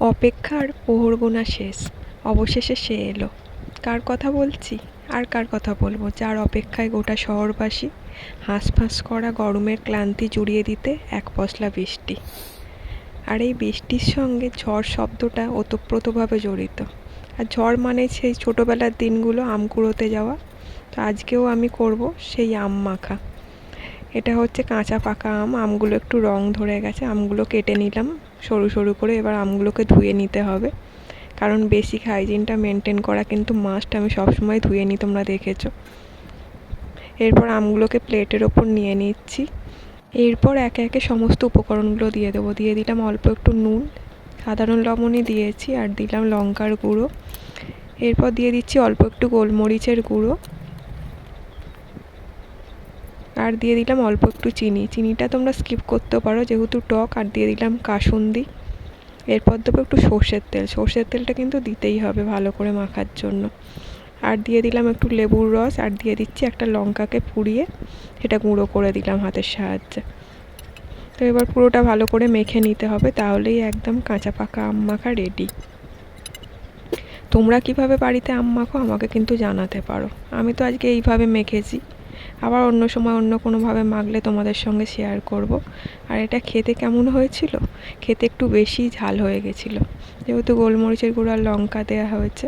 অপেক্ষার প্রহর গোনা শেষ। অবশেষে সে এলো। কার কথা বলছি? আর কার কথা বলব? যার অপেক্ষায় গোটা শহরবাসী হাঁসফাঁস করা গরমের ক্লান্তি জুড়িয়ে দিতে এক পশলা বৃষ্টি। আর এই বৃষ্টির সঙ্গে ঝড় শব্দটা ওতপ্রোতভাবে জড়িত। আর ঝড় মানে সেই ছোটোবেলার দিনগুলো আম কুড়োতে যাওয়া। তো আজকেও আমি করব সেই আম মাখা। এটা হচ্ছে কাঁচা পাকা আম। আমগুলো একটু রং ধরে গেছে। আমগুলো কেটে নিলাম। সরু সরু করে এবার আমগুলোকে ধুয়ে নিতে হবে। কারণ বেসিক হাইজিনটা মেনটেন করা কিন্তু মাস্ট আমি সবসময় ধুয়ে নিই তোমরা দেখেছ। এরপর আমগুলোকে প্লেটের ওপর নিয়ে নিচ্ছি। এরপর একে একে সমস্ত উপকরণগুলো দিয়ে দেবো। দিয়ে দিলাম অল্প একটু নুন সাধারণ লবণই দিয়েছি, আর দিলাম লঙ্কার গুঁড়ো। এরপর দিয়ে দিচ্ছি অল্প একটু গোলমরিচের গুঁড়ো। আর দিয়ে দিলাম অল্প একটু চিনি। চিনিটা তোমরা স্কিপ করতে পারো, যেহেতু টক, আর দিয়ে দিলাম কাসুন্দি। এরপর দেবো একটু সর্ষের তেল। সর্ষের তেলটা কিন্তু দিতেই হবে ভালো করে মাখার জন্য। আর দিয়ে দিলাম একটু লেবুর রস, আর দিয়ে দিচ্ছি একটা লঙ্কাকে পুড়িয়ে সেটা গুঁড়ো করে দিলাম হাতের সাহায্যে। তো এবার পুরোটা ভালো করে মেখে নিতে হবে, তাহলেই একদম কাঁচা পাকা আম মাখা রেডি তোমরা কীভাবে বাড়িতে আম মাখো আমাকে কিন্তু জানাতে পারো। আমি তো আজকে এইভাবে মেখেছি। আবার অন্য সময় অন্য কোনোভাবে মাখলে তোমাদের সঙ্গে শেয়ার করব। আর এটা খেতে কেমন হয়েছিল? খেতে একটু বেশি ঝাল হয়ে গেছিল। যেহেতু গোলমরিচের গুঁড়ো আর লঙ্কা দেওয়া হয়েছে।